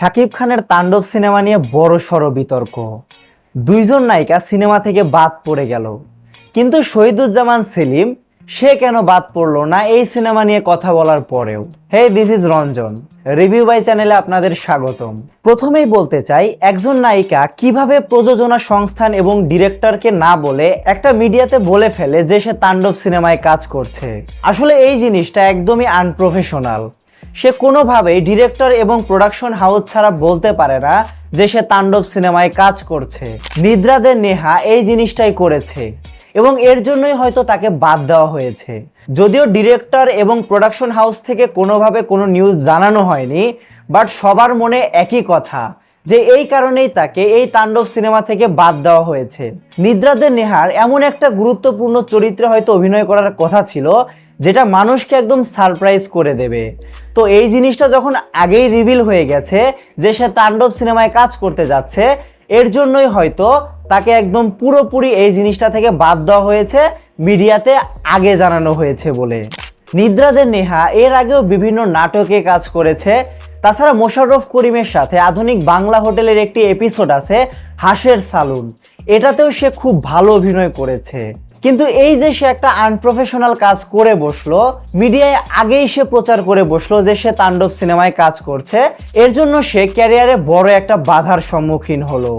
শাকিব খানের তাণ্ডব সিনেমা নিয়ে বড় সড় বিতর্ক। দুইজন নায়িকা সিনেমা থেকে বাদ পড়ে গেল। কিন্তু শহীদুজ্জামান সেলিম, সে কেন বাদ পড়ল না এই সিনেমা নিয়ে কথা বলার পরেও? Hey this is Ranjan. Review by চ্যানেলে আপনাদের স্বাগতম। প্রথমেই বলতে চাই, একজন নায়িকা কীভাবে প্রযোজনা সংস্থান এবং ডিরেক্টরকে না বলে একটা মিডিয়াতে বলে ফেলে যে সে তাণ্ডব সিনেমায় কাজ করছে? আসলে এই জিনিসটা একদমই আনপ্রফেশনাল সে কোনোভাবেই ডিরেক্টর এবং প্রোডাকশন হাউস ছাড়া বলতে পারে না যে সে তাণ্ডব সিনেমায় কাজ করছে। নিদ্রাদের নেহা এই জিনিসটাই করেছে এবং এর জন্যই হয়তো তাকে বাদ দেওয়া হয়েছে। যদিও ডিরেক্টর এবং প্রোডাকশন হাউস থেকে কোনোভাবে কোনো নিউজ জানানো হয়নি, বাট সবার মনে একই কথা যে এই কারণেই তাকে এই তাণ্ডব সিনেমা থেকে বাদ দেওয়া হয়েছে। নিদ্রাদের নেহার এমন একটা গুরুত্বপূর্ণ চরিত্রে হয়তো অভিনয় করার কথা ছিল, যেটা মানুষকে একদম সারপ্রাইজ করে দেবে। তো এই জিনিসটা যখন আগেই রিভিল হয়ে গেছে যে সে তাণ্ডব সিনেমায় কাজ করতে যাচ্ছে, এর জন্যই হয়তো তাকে একদম পুরোপুরি এই জিনিসটা থেকে বাদ দেওয়া হয়েছে, মিডিয়াতে আগে জানানো হয়েছে বলে। নিদ্রাদের নেহা এর আগেও বিভিন্ন নাটকে কাজ করেছে তাছাড়া মোশাররফ করিমের সাথে আধুনিক বাংলা হোটেলের একটি এপিসোড আছে, হাঁসের সালুন এটাতেও সে খুব ভালো অভিনয় করেছে। কিন্তু এই যে সে একটা আনপ্রফেশনাল কাজ করে বসল, মিডিয়ায় আগেই সে প্রচার করে বসল যে সে তাণ্ডব সিনেমায় কাজ করছে, এর জন্য সে ক্যারিয়ারে বড় একটা বাধার সম্মুখীন হলো।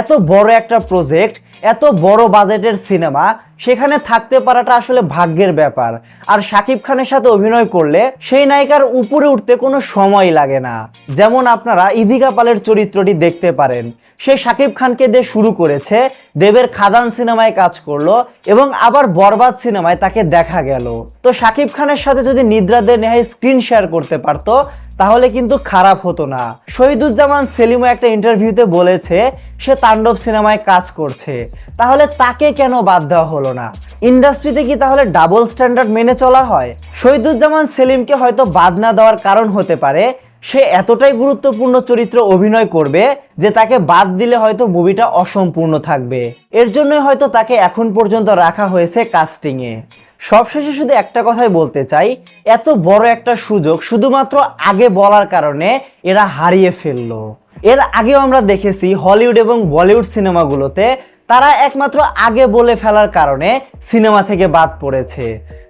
এত বড় একটা প্রজেক্ট এত বড় বাজেটের সিনেমা, সেখানে থাকতে পারাটা আসলে ভাগ্যের ব্যাপার। আর শাকিব খানের সাথে অভিনয় করলে সেই নায়িকার উপরে উঠতে কোনো সময় লাগে না। যেমন আপনারা ইদিকা পালের চরিত্রটি দেখতে পারেন। সে শাকিব খানকে দিয়ে শুরু করেছে, দেবের খাদান সিনেমায় কাজ করল এবং আবার বরবাদ সিনেমায় তাকে দেখা গেল। তো শাকিব খানের সাথে যদি নিদ্রাদের নেহাই স্ক্রিন শেয়ার করতে পারতো তাহলে কিন্তু খারাপ হতো না। শহীদুজ্জামান সেলিমও একটা ইন্টারভিউতে বলেছে, সে তাণ্ডব সিনেমায় কাজ করছে। তাহলে তাকে কেন বাদ দেওয়া হলো না? ইন্ডাস্ট্রিতে কি তাহলে ডাবল স্ট্যান্ডার্ড মেনে চলা হয়? শহীদুজ্জামান সেলিমকে হয়তো বাদ না দেওয়ার কারণ হতে পারে, সে এতটাই গুরুত্বপূর্ণ চরিত্র অভিনয় করবে যে তাকে বাদ দিলে হয়তো মুভিটা অসম্পূর্ণ থাকবে। এর জন্যই হয়তো তাকে এখন পর্যন্ত রাখা হয়েছে কাস্টিংয়ে সবশেষে শুধু একটা কথাই বলতে চাই, এত বড় একটা সুযোগ শুধুমাত্র আগে বলার কারণে এরা হারিয়ে ফেলল। এর আগেও আমরা দেখেছি হলিউড এবং বলিউড সিনেমাগুলোতে তারা একমাত্র আগে বলে ফেলার কারণে সিনেমা থেকে বাদ পড়েছে।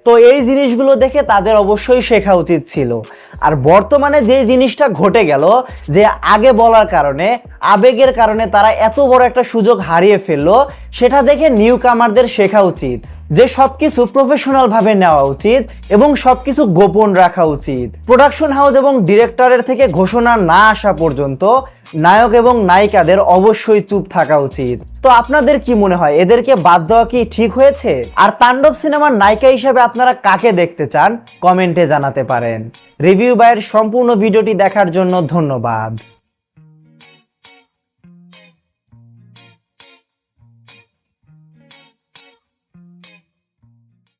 তো এই জিনিসগুলো দেখে তাদের অবশ্যই শেখা উচিত ছিল। আর বর্তমানে যে জিনিসটা ঘটে গেল, যে আগে বলার কারণে, আবেগের কারণে তারা এত বড় একটা সুযোগ হারিয়ে ফেলল, সেটা দেখে নিউ কামারদের শেখা উচিত। যে সবকিছু প্রফেশনাল ভাবে নেওয়া উচিত এবং সবকিছু গোপন রাখা উচিত। প্রোডাকশন হাউস এবং ডিরেক্টরের থেকে ঘোষণা না আসা পর্যন্ত নায়ক এবং নায়িকাদের অবশ্যই চুপ থাকা উচিত। তো আপনাদের কি মনে হয়, এদেরকে বাদ দেওয়া কি ঠিক হয়েছে? আর তাণ্ডব সিনেমার নায়িকা হিসেবে আপনারা কাকে দেখতে চান? কমেন্টে জানাতে পারেন। রিভিউ বাইয়ের সম্পূর্ণ ভিডিওটি দেখার জন্য ধন্যবাদ।